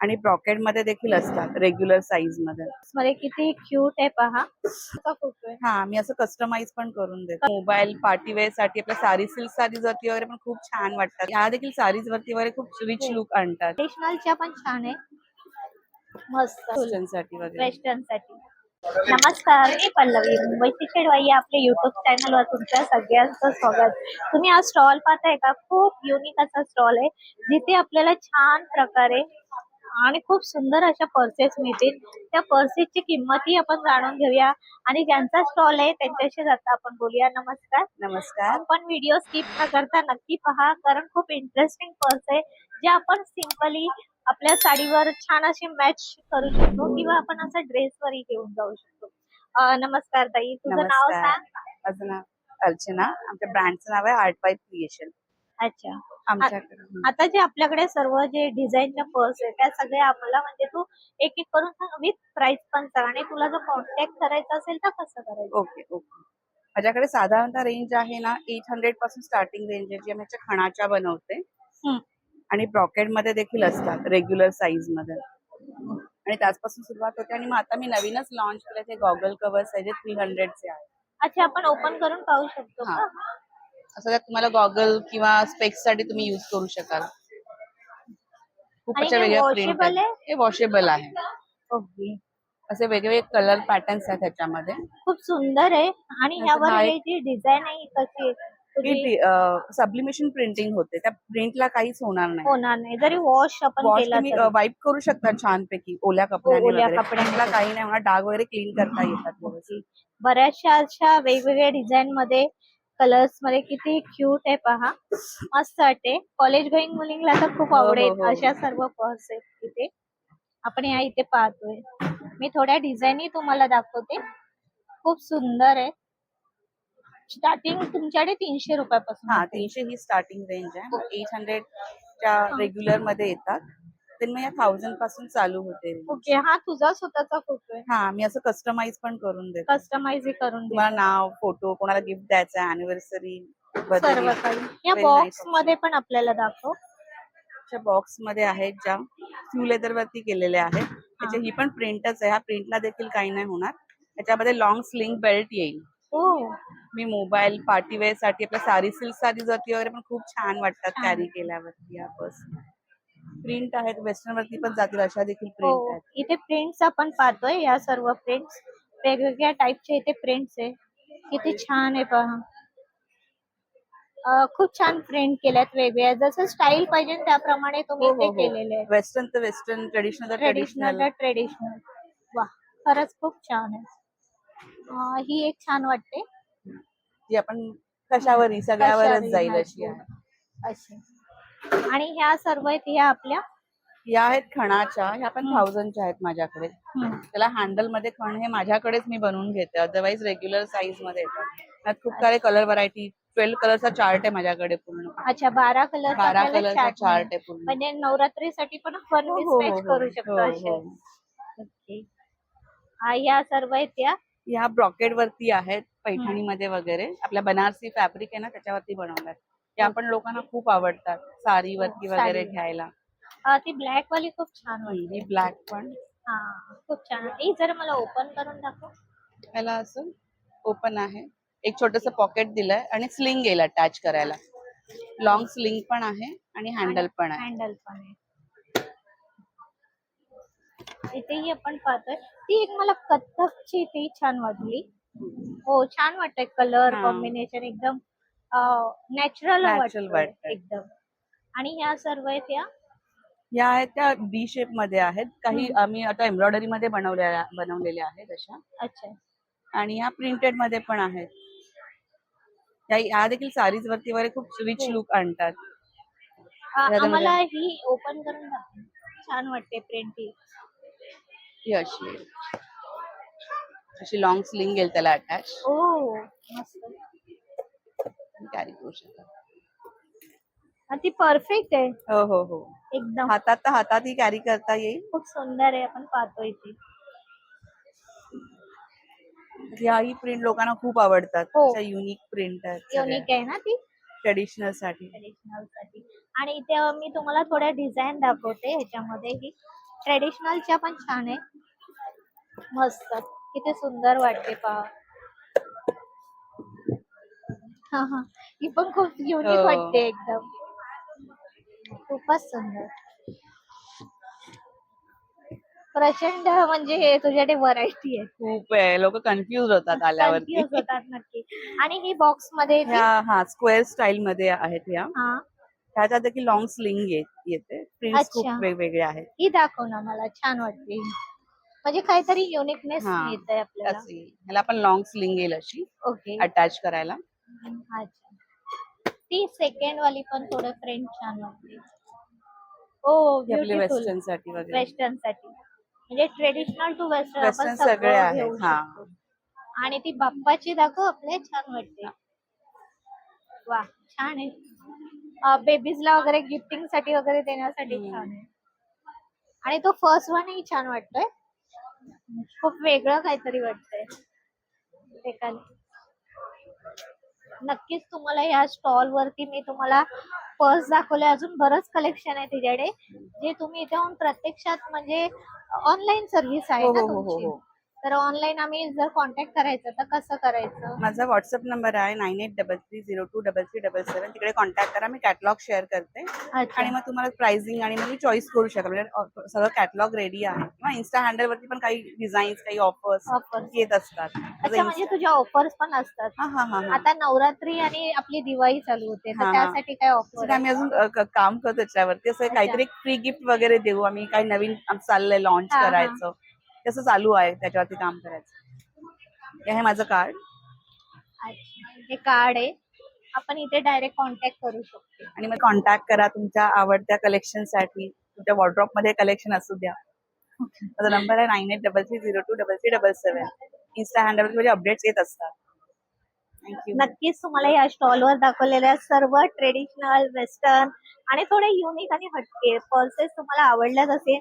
आणि ब्रॉकेटमध्ये देखील असतात रेग्युलर साईजमध्ये. मध्ये किती क्यूट आहे पहा. असा फोटो आहे. हा मी असं कस्टमाइज पण करून देते. मोबाईल पार्टी वेअरसाठी आपल्या साडी सिल्क साडीज वरती वगैरे पण खूप छान वाटतात. ह्या देखील साडीज वरती वगैरे खूप रिच लुक आणतात. ट्रेडिशनलच्या पण छान आहे. मस्त. वेस्टर्नसाठी वगैरे. वेस्टर्नसाठी नमस्कार मी पल्लवी. मुंबईची खेळवाई या आपल्या युट्यूब चॅनल वर तुमच्या सगळ्यांचं स्वागत. तुम्ही हा स्टॉल पाहताय का? खूप युनिक असा स्टॉल आहे जिथे आपल्याला छान प्रकारे आणि खूप सुंदर अशा पर्सेस मिळतील. त्या पर्सेसची किंमतही आपण जाणून घेऊया. आणि ज्यांचा स्टॉल आहे त्यांच्याशी आता आपण बोलूया. नमस्कार. नमस्कार. आपण व्हिडिओ स्किप न करता नक्की पहा कारण खूप इंटरेस्टिंग पर्स आहे जे आपण सिंपली आपल्या साडीवर छान अशी मॅच करू शकतो किंवा आपण असं ड्रेसवरही घेऊन जाऊ शकतो. नमस्कार ताई. तुझं नाव सांग. माझं नाव अर्चना. आमच्या ब्रँडचं नाव आहे आर्ट बाय क्रिएशन अच्छा. आमच्याकडे. आता जे आपल्याकडे सर्व जे डिझाईनच्या पर्स आहे त्या सगळ्या आम्हाला म्हणजे तू एक एक करून सांग विथ प्राइस पण सांग आणि तुला जर कॉन्टॅक्ट करायचा असेल तर कसं करायचं? Okay okay. माझ्याकडे साधारणतः रेंज आहे ना एट हंड्रेडपासून स्टार्टिंग रेंज आहे जी ह्याच्या खणाच्या बनवते. हम्म. आणि ब्रॉकेटमध्ये देखील असतात रेग्युलर साईजमध्ये आणि त्याचपासून सुरुवात होते आणि मग आता मी नवीनच लॉन्च केले ते गॉगल कव्हर्स आहे जे थ्री हंड्रेडचे आहे अच्छा आपण ओपन करून पाहू शकतो हा. असं त्यात तुम्हाला गॉगल किंवा स्पेक्ससाठी तुम्ही युज करू शकाल? खूप अशा हे वेगळ्या प्रिंट? हे वॉशेबल आहे. ओके. असे वेगवेगळे कलर पॅटर्न्स आहेत त्याच्यामध्ये खूप सुंदर आहे. आणि ह्यावर हा जी डिझाईन आहे ही कशी आहे? सब्लिमेशन प्रिंटिंग होते. त्या प्रिंटला काहीच होणार नाही. होणार नाही. जरी वॉश आपण वॉश तुम्ही. वाईप करू शकता छानपैकी ओल्या कपड्याने ओल्या वगैरे. कपड्याने. प्रिंटला काही नाही. होणार डाग वगैरे क्लीन करता येतात. बऱ्याचशा अशा वेगवेगळ्या डिझाईन मध्ये कलर्समध्ये किती क्यूट आहे पहा. मस्त वाटते. कॉलेज गोईंग मुलींना तर खूप हो, हो, आवडेल. हो. अशा सर्व पर्स आहेत इथे आपण या इथे पाहतोय. मी थोड्या डिझाईनही तुम्हाला दाखवते. खूप सुंदर आहे. स्टार्टिंग तुमच्याकडे तीनशे रुपयापासून हा. तीनशे ही स्टार्टिंग रेंज आहे. एट हंड्रेडच्या रेग्युलरमध्ये येतात. तर मग या थाउजंडपासून चालू होते. ओके हा तुझा स्वतःचा फोटो आहे. हा मी असं कस्टमाइज पण करून देते. कस्टमाइज करून दे तुम्हाला नाव फोटो कोणाला गिफ्ट द्यायचा अॅनिव्हर्सरी सर्व काही. या बॉक्समध्ये पण आपल्याला दाखव. बॉक्समध्ये आहेत ज्या फ्यू लेदर वरती केलेल्या आहेत त्याची ही. पण प्रिंटच आहे. ह्या प्रिंटला देखील काही नाही होणार. त्याच्यामध्ये लॉंग स्लिंग बेल्ट येईल. हो. मी मोबाईल पार्टी वेअरसाठी आपल्या साडी सिल्क साडीज वरती वगैरे पण खूप छान वाटतात छान. कॅरी केल्यावरती या बस प्रिंट आहेत वेस्टर्न वरती पण जातील अशा देखील हो प्रिंट आहेत. इथे प्रिंट्स आपण पाहतोय या सर्व प्रिंट्स वेगवेगळ्या टाईपचे इथे प्रिंट्स आहे. किती छान आहे पहा. अं, खूप छान प्रिंट केल्यात वेगवेगळ्या. जसं स्टाईल पाहिजे त्याप्रमाणे तुम्ही हो इथे हो हो. केलेले आहे वेस्टर्न तर वेस्टर्न ट्रेडिशनल तर ट्रेडिशनल ट्रेडिशनल ट्रेडिशनल वा खरंच खूप छान आहे. अं, ही एक छान वाटते. जी आपण कशावरही सगळ्यावरच कशावरही जाईल अशी आहे. अशी. आणि ह्या सर्व आहेत ह्या आपल्या या आहेत खणाच्या ह्या पण. थाउजंडच्या आहेत माझ्याकडे. हम्म. त्याला हँडलमध्ये खण हे माझ्याकडेच मी बनवून घेते. अदरवाईज रेग्युलर साईजमध्ये येतात. त्यात खूप सारे कलर व्हरायटी ट्वेल्व कलरचा चार्ट आहे माझ्याकडे पूर्ण. अच्छा बारा कलर बारा कलरचा चार्ट आहे पूर्ण. म्हणजे नवरात्रीसाठी पण वन हो, हो, हो, करू शकतो हो, अशा हो. ओके हा, या सर्व आहेत त्या. ह्या ब्रॉकेट वरती आहेत पैठणीमध्ये वगैरे. आपल्या बनारसी फॅब्रिक आहे ना त्याच्यावरती बनवल्यात. त्या पण लोकांना खूप आवडतात साडीवरती हो, वगैरे. घ्यायला. ती ब्लॅक वाली खूप छान वाटते. ही ब्लॅक पण. हा खूप छान ही जर मला ओपन करून दाखव. त्याला असं ओपन आहे. एक छोटस पॉकेट दिलंय आणि स्लिंग येईल अटॅच करायला. लॉंग स्लिंग पण आहे आणि हँडल पण आहे. हँडल पण आहे. इथेही आपण पाहतोय. ती एक मला कथ्थकची ती छान वाटली. हो छान वाटतंय कलर. कॉम्बिनेशन एकदम नॅचरल Natural वाटतंय. एकदम. आणि ह्या सर्व आहेत या? या आहेत त्या डी शेपमध्ये आहेत. काही हम्म. आम्ही आता एम्ब्रॉयडरी मध्ये बनवलेल्या बनवलेल्या आहेत अशा. अच्छा. आणि ह्या प्रिंटेडमध्ये पण आहेत. या या देखील साडीज वरती वगैरे खूप रिच हो. लुक आणतात. आ- याच्यामध्ये- आम्हाला ही ओपन करून दाखव. छान वाटते प्रिंट ही. ही अशी आहे. अशी लॉंग स्लिंग येईल त्याला अटॅच ओ मस्त. कॅरी करू शकता. ती परफेक्ट आहे. हो हो हो. एकदम. हातात तर हातातही कॅरी करता येईल. खूप सुंदर आहे आपण पाहतोय ती. ह्याही प्रिंट लोकांना खूप आवडतात. हो. युनिक प्रिंट आहेत युनिक आहे ना ती? ट्रेडिशनलसाठी. ट्रेडिशनलसाठी. आणि इथे मी तुम्हाला थोड्या डिझाईन दाखवते ह्याच्यामध्ये ही. ट्रेडिशनलच्या पण छान आहे. मस्त. किती सुंदर वाटते पहा. हा हा. ही पण खूप युनिक हो. वाटते एकदम. खूपच सुंदर. प्रचंड म्हणजे हे तुझ्याकडे व्हरायटी आहे. खूप आहे. लोक कन्फ्युज होतात आल्यावरती. Confuse होतात नक्की. आणि ही बॉक्समध्ये ह्या हा स्क्वेअर स्टाईल मध्ये आहेत ह्या. हा. ह्याच्यात देखील लॉंग स्लिंग येते. प्रिंट्स खूप अच्छा. वेगवेगळे आहेत. ही दाखव ना मला. छान वाटते. म्हणजे काहीतरी युनिकनेस हा. मिळत आहे आपल्याला ह्याला पण लॉंग स्लिंग येईल अशी. ओके अटॅच करायला. अच्छा. ती सेकंड वाली पण थोडं फ्रेंड छान वाटते हो ही आपली ब्युटिफुल वेस्टर्नसाठी वगैरे. वेस्टर्नसाठी म्हणजे ट्रेडिशनल टू वेस्टर्न आपण Western सगळे सगळं आहेत, घेऊ हा. शकतो. आणि ती बाप्पाची दाखव आपल्या छान वाटते. वा छान आहे. बेबीजला वगैरे गिफ्टिंगसाठी वगैरे देण्यासाठी हम्म. छान आहे. आणि तो फर्स्ट वनही छान वाटतोय. खूप वेगळं काहीतरी वाटतंय. ते नक्कीच तुम्हाला या स्टॉल वरती मी तुम्हाला पर्स दाखवले अजून बरंच कलेक्शन आहे तिच्याकडे. जे तुम्ही इथे प्रत्यक्षात म्हणजे ऑनलाईन सर्व्हिस आहे हो ना हो हो तुमची? हो. तर ऑनलाईन आम्ही जर कॉन्टॅक्ट करायचं तर कसं करायचं? माझा व्हॉट्सअप नंबर आहे nine eight double three zero two double three double seven तिकडे कॉन्टॅक्ट करा मी कॅटलॉग शेअर करते. अच्छा. आणि मग तुम्हाला प्राइसिंग आणि मग चॉईस करू शकाल. म्हणजे सगळं कॅटलॉग रेडी आहे. किंवा इन्स्टा हँडल वरती पण काही डिझाईन्स काही ऑफर्स Offers. येत असतात. अच्छा म्हणजे तुझ्या ऑफर्स पण असतात. हा हा हा हा. आता नवरात्री आणि आपली दिवाळी चालू होते तर हा. त्यासाठी काय ऑफर आम्ही अजून अ, क- काम करतो त्याच्यावरती. असं काहीतरी फ्री गिफ्ट वगैरे देऊ. आम्ही काही नवीन आम- चाललंय लॉन्च हा, हा. करायचं. तसं चालू आहे त्याच्यावरती काम करायचं? हे आहे माझं कार्ड हे कार्ड आहे. आपण इथे डायरेक्ट कॉन्टॅक्ट करू शकतो. आणि मग कॉन्टॅक्ट करा तुमच्या आवडत्या कलेक्शनसाठी. तुमच्या वॉर्ड्रॉपमध्ये कलेक्शन असू द्या. माझा नंबर आहे nine eight double three zero two double three double seven insta handle म्हणजे अपडेट्स येत असतात. नक्कीच तुम्हाला या स्टॉलवर दाखवलेल्या सर्व ट्रेडिशनल वेस्टर्न आणि थोडे युनिक आणि हटके पर्सेस तुम्हाला आवडल्याच असेल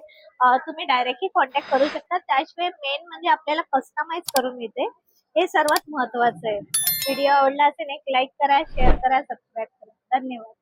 तुम्ही डायरेक्टली कॉन्टॅक्ट करू शकता. त्याशिवाय मेन म्हणजे आपल्याला कस्टमाइज करून मिळते. हे सर्वात महत्वाचं आहे. व्हिडिओ आवडला असेल एक लाईक करा शेअर करा सबस्क्राईब करा. धन्यवाद.